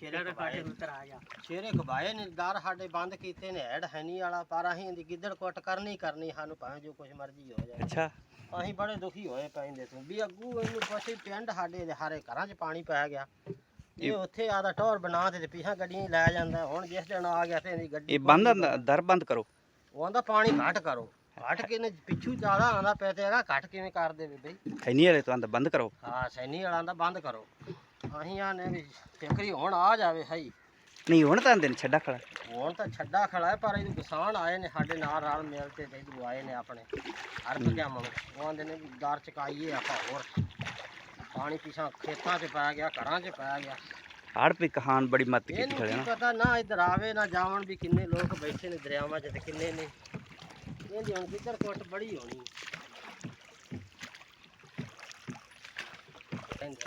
ਸ਼ੇਰਾਂ ਦੇ ਕਾਟੇ ਉਤਰ ਆ ਗਿਆ ਸ਼ੇਰੇ ਕਬਾਏ ਨੇ ਦਰ ਸਾਡੇ ਬੰਦ ਕੀਤੇ ਨੇ ਹੈਡ ਹੈਨੀ ਵਾਲਾ ਪਰ ਅਸੀਂ ਇਹਦੀ ਗਿੱਦੜ ਕੁੱਟ ਕਰਨੀ ਕਰਨੀ ਸਾਨੂੰ ਭਾਵੇਂ ਜੋ ਕੁਝ ਮਰਜ਼ੀ ਹੋ ਜਾਏ। ਅੱਛਾ। ਅਸੀਂ ਬੜੇ ਦੁਖੀ ਹੋਏ ਪੈਂਦੇ ਤੋਂ। ਵੀ ਅੱਗੂ ਇਹਨੂੰ ਪੁੱਛੀ ਪਿੰਡ ਸਾਡੇ ਦੇ ਹਾਰੇ ਘਰਾਂ 'ਚ ਪਾਣੀ ਪੈ ਗਿਆ। ਇਹ ਉੱਥੇ ਆਦਾ ਟੌਰ ਬਣਾ ਤੇ ਪਿਛਾ ਗੱਡੀਆਂ ਹੀ ਲੈ ਜਾਂਦਾ ਹੁਣ ਜਿਸ ਦਿਨ ਆ ਗਿਆ ਤੇ ਇਹਦੀ ਗੱਡੀ ਇਹ ਬੰਦ ਦਰ ਬੰਦ ਕਰੋ। ਉਹ ਆਂਦਾ ਪਾਣੀ ਘੱਟ ਕਰੋ। ਘੱਟ ਕੇ ਨੇ ਪਿੱਛੂ ਜ਼ਿਆਦਾ ਆਂਦਾ ਪਿਆ ਤੇ ਹੈਗਾ ਘੱਟ ਕਿਵੇਂ ਕਰ ਦੇਵੇ ਬਈ? ਖੈਨੀ ਵਾਲੇ ਤੋਂ ਆਂਦਾ ਬੰਦ ਕਰੋ। ਹਾਂ ਸੈਨੀ ਵਾਲਾ ਆਂਦਾ ਬੰਦ ਕਰੋ। ਅਸੀਂ ਆਨੇ ਵੀ ਫਿਕਰੀ ਹੁਣ ਆ ਜਾਵੇ ਸਹੀ ਨਹੀਂ ਹੁਣ ਤਾਂ ਆਂਦੇ ਨੇ ਛੱਡਾ ਖੜਾ। ਹੁਣ ਤਾਂ ਛੱਡਾ ਖੜਾ ਹੈ ਪਰ ਇਹ ਕਿਸਾਨ ਆਏ ਨੇ ਸਾਡੇ ਨਾਲ ਰਲ ਮਿਲ ਕੇ ਤੇ ਇਧਰ ਆਏ ਨੇ ਆਪਣੇ। ਹਰ ਪਜਾ ਮਨ ਉਹ ਆਂਦੇ ਨੇ ਵੀ ਦਰ ਚਕਾਈਏ ਆਪਾਂ ਹੋਰ। ਪਾਣੀ ਪਿਛਾ ਖੇਤਾਂ 'ਚ ਪੈ ਗਿਆ ਘਰਾਂ 'ਚ ਪੈ ਗਿਆ। ਹੜ ਪੀ ਕਹਾਨ ਬੜੀ ਮੱਤ ਕੀਤੀ ਇਹਨੂੰ ਖੜੇ ਕੀ ਨਾ। ਪਤਾ ਨਾ ਇਧਰ ਆਵੇ ਨਾ ਜਾਵਣ ਵੀ ਕਿੰਨੇ ਲੋਕ ਬੈਠੇ ਨੇ ਦਰਿਆਵਾਂ 'ਚ ਤੇ ਕਿੰਨੇ ਨੇ। ਇਹਦੀ ਹੁਣ ਕਿੱਧਰ ਕੁੱਟ ਬੜੀ ਹੋਣੀ। ਕਹਿੰਦੇ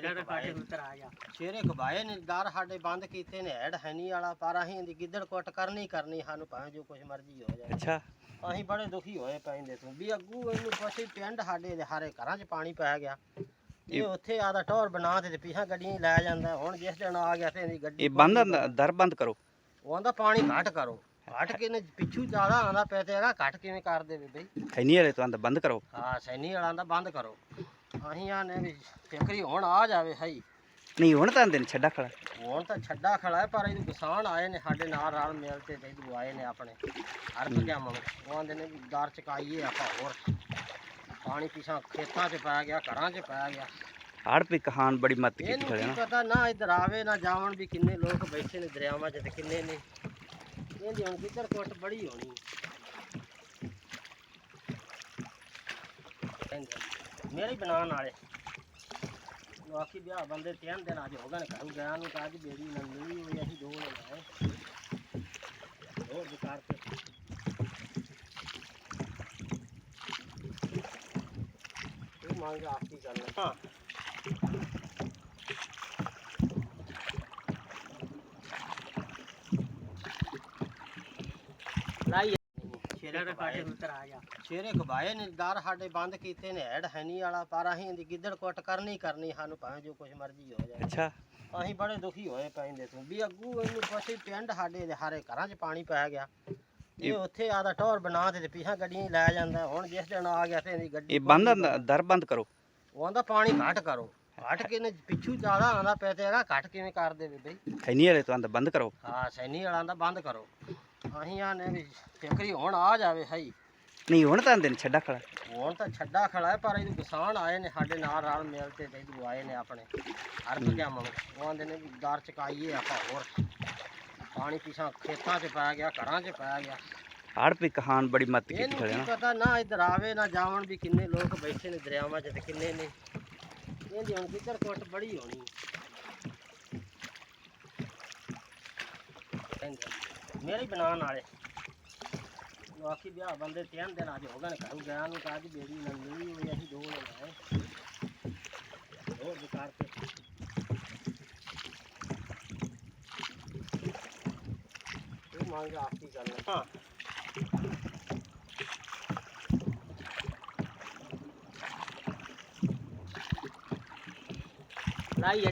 ਦੇ ਆ। ਗਿਆ ਸ਼ੇਰੇ ਕਬਾਏ ਨੇ ਦਰ ਸਾਡੇ ਬੰਦ ਕੀਤੇ ਨੇ ਹੈਡ ਹੈਨੀ ਵਾਲਾ ਪਰ ਅਸੀਂ ਇਹਦੀ ਗਿੱਦੜ ਕੁੱਟ ਕਰਨੀ ਕਰਨੀ ਸਾਨੂੰ ਭਾਵੇਂ ਜੋ ਕੁਝ ਮਰਜ਼ੀ ਹੋ ਜਾਏ। ਅੱਛਾ। ਅਸੀਂ ਬੜੇ ਦੁਖੀ ਹੋਏ ਪੈਂਦੇ ਤੋਂ। ਵੀ ਅੱਗੂ ਇਹਨੂੰ ਪੁੱਛੀ ਪਿੰਡ ਸਾਡੇ ਦੇ ਹਾਰੇ ਘਰਾਂ 'ਚ ਪਾਣੀ ਪੈ ਗਿਆ। ਇਹ ਉੱਥੇ ਆਦਾ ਟੌਰ ਬਣਾ ਤੇ ਪਿਛਾ ਗੱਡੀਆਂ ਹੀ ਲੈ ਜਾਂਦਾ। ਹੁਣ ਜਿਸ ਦਿਨ ਆ ਗਿਆ ਤੇ ਇਹਦੀ ਗੱਡੀ ਇਹ ਬੰਦ ਦਰ ਬੰਦ ਕਰੋ। ਉਹ ਆਂਦਾ ਪਾਣੀ ਘੱਟ ਕਰੋ। ਘੱਟ ਕੇ ਨੇ ਪਿੱਛੂ ਜ਼ਿਆਦਾ ਆਂਦਾ ਪਿਆ ਤੇ ਹੈਗਾ ਘੱਟ ਕਿਵੇਂ ਕਰ ਦੇਵੇ ਬਈ? ਖੈਨੀ ਵਾਲੇ ਤੋਂ ਆਂਦਾ ਬੰਦ ਕਰੋ। ਹਾਂ ਸੈਨੀ ਵਾਲਾ ਆਂਦਾ ਬੰਦ ਕਰੋ। ਅਸੀਂ ਆਨੇ ਵੀ ਫਿਕਰੀ ਹੁਣ ਆ ਜਾਵੇ ਸਹੀ ਨਹੀਂ ਹੁਣ ਤਾਂ ਆਂਦੇ ਨੇ ਛੱਡਾ ਖੜਾ। ਹੁਣ ਤਾਂ ਛੱਡਾ ਖੜਾ ਹੈ ਪਰ ਇਹ ਕਿਸਾਨ ਆਏ ਨੇ ਸਾਡੇ ਨਾਲ ਰਲ ਮਿਲ ਕੇ ਤੇ ਇਧਰ ਆਏ ਨੇ ਆਪਣੇ। ਹਰ ਪਜਾ ਮਨ ਉਹ ਆਂਦੇ ਨੇ ਵੀ ਦਰ ਚਕਾਈਏ ਆਪਾਂ ਹੋਰ। ਪਾਣੀ ਪਿਛਾ ਖੇਤਾਂ 'ਚ ਪੈ ਗਿਆ ਘਰਾਂ 'ਚ ਪੈ ਗਿਆ। ਹੜ ਪੀ ਕਹਾਨ ਬੜੀ ਮੱਤ ਕੀਤੀ ਖੜੇ ਨਾ। ਪਤਾ ਨਾ ਇਧਰ ਆਵੇ ਨਾ ਜਾਵਣ ਵੀ ਕਿੰਨੇ ਲੋਕ ਬੈਠੇ ਨੇ ਦਰਿਆਵਾਂ 'ਚ ਤੇ ਕਿੰਨੇ ਨੇ। ਇਹਦੀ ਹੁਣ ਕਿੱਧਰ ਕੁੱਟ ਬੜੀ ਹੋਣੀ। ਕਹਿੰਦੇ ਮੇਰੇ ਬਣਾਉਣ ਵਾਲੇ। ਆਖੀ ਵਿਆਹ ਬੰਦੇ ਤਿੰਨ ਦਿਨ ਅੱਜ ਹੋ ਗਏ ਨੇ ਘਰੋਂ ਗਿਆ ਨੂੰ ਅੱਜ ਬੇੜੀ ਨਾਲ ਮਿਲੀ ਹੋਈ ਅਸੀਂ ਦੋ ਲਗਾਏ ਹੋਰ ਵਿਕਾਰ ਤੇ। ਇਹ ਮੰਗ ਆਖੀ ਕਰਨਾ ਹਾਂ ਲਾਈ ਸ਼ੇਰਾਂ ਦੇ ਕਾਟੇ ਉਤਰ ਆ ਗਿਆ ਸ਼ੇਰੇ ਕਬਾਏ ਨੇ ਦਰ ਸਾਡੇ ਬੰਦ ਕੀਤੇ ਨੇ ਹੈਡ ਹੈਨੀ ਵਾਲਾ ਪਰ ਅਸੀਂ ਇਹਦੀ ਗਿੱਦੜ ਕੁੱਟ ਕਰਨੀ ਕਰਨੀ ਸਾਨੂੰ ਭਾਵੇਂ ਜੋ ਕੁਝ ਮਰਜ਼ੀ ਹੋ ਜਾਏ। ਅੱਛਾ। ਅਸੀਂ ਬੜੇ ਦੁਖੀ ਹੋਏ ਪੈਂਦੇ ਤੋਂ। ਵੀ ਅੱਗੂ ਇਹਨੂੰ ਪੁੱਛੀ ਪਿੰਡ ਸਾਡੇ ਦੇ ਹਾਰੇ ਘਰਾਂ 'ਚ ਪਾਣੀ ਪੈ ਗਿਆ। ਇਹ ਉੱਥੇ ਆਦਾ ਟੌਰ ਬਣਾ ਤੇ ਪਿਛਾ ਗੱਡੀਆਂ ਹੀ ਲੈ ਜਾਂਦਾ। ਹੁਣ ਜਿਸ ਦਿਨ ਆ ਗਿਆ ਤੇ ਇਹਦੀ ਗੱਡੀ ਇਹ ਬੰਦ ਦਰ ਬੰਦ ਕਰੋ। ਉਹ ਆਂਦਾ ਪਾਣੀ ਘੱਟ ਕਰੋ। ਘੱਟ ਕੇ ਨੇ ਪਿੱਛੂ ਜ਼ਿਆਦਾ ਆਂਦਾ ਹੈਗਾ ਘੱਟ ਕਿਵੇਂ ਕਰ ਦੇਵੇ ਬਈ? ਖੈਨੀ ਵਾਲੇ ਤੋਂ ਆਂਦਾ ਬੰਦ ਕਰੋ। ਹਾਂ ਸੈਨੀ ਵਾਲਾ ਆਂਦਾ ਬੰਦ ਕਰੋ। ਅਸੀਂ ਆਨੇ ਵੀ ਫਿਕਰੀ ਹੁਣ ਆ ਜਾਵੇ ਸਹੀ ਨਹੀਂ ਹੁਣ ਤਾਂ ਆਂਦੇ ਨੇ ਛੱਡਾ ਖੜਾ। ਹੁਣ ਤਾਂ ਛੱਡਾ ਖੜਾ ਹੈ ਪਰ ਇਹ ਕਿਸਾਨ ਆਏ ਨੇ ਸਾਡੇ ਨਾਲ ਰਲ ਮਿਲ ਕੇ ਤੇ ਇਧਰ ਆਏ ਨੇ ਆਪਣੇ। ਹਰ ਪਜਾ ਮਨ ਉਹ ਆਂਦੇ ਨੇ ਵੀ ਦਰ ਚਕਾਈਏ ਆਪਾਂ ਹੋਰ। ਪਾਣੀ ਪਿਛਾ ਖੇਤਾਂ 'ਚ ਪੈ ਗਿਆ ਘਰਾਂ 'ਚ ਪੈ ਗਿਆ। ਹੜ ਪੀ ਕਹਾਨ ਬੜੀ ਮੱਤ ਕੀਤੀ ਖੜੇ ਨਾ। ਪਤਾ ਨਾ ਇਧਰ ਆਵੇ ਨਾ ਜਾਵਣ ਵੀ ਕਿੰਨੇ ਲੋਕ ਬੈਠੇ ਨੇ ਦਰਿਆਵਾਂ 'ਚ ਤੇ ਕਿੰਨੇ ਨੇ। ਇਹਦੀ ਹੁਣ ਕਿੱਧਰ ਕੁੱਟ ਬੜੀ ਹੋਣੀ। ਕਹਿੰਦੇ ਮੇਰੇ ਬਣਾਉਣ ਵਾਲੇ। ਬਾਕੀ ਵਿਆਹ ਬੰਦੇ ਤਿੰਨ ਦਿਨ ਅੱਜ ਹੋ ਗਏ ਨੇ ਘਰੋਂ ਗਿਆ ਨੂੰ ਤਾਂ ਬੇੜੀ ਨਾਲ ਹੋਈ ਅਸੀਂ ਦੋ ਲਗਾਏ ਹੋਰ ਵਿਕਾਰ ਤੇ। ਇਹ ਮੰਗ ਆਖੀ ਕਰਨਾ ਹਾਂ। ਲਾਈ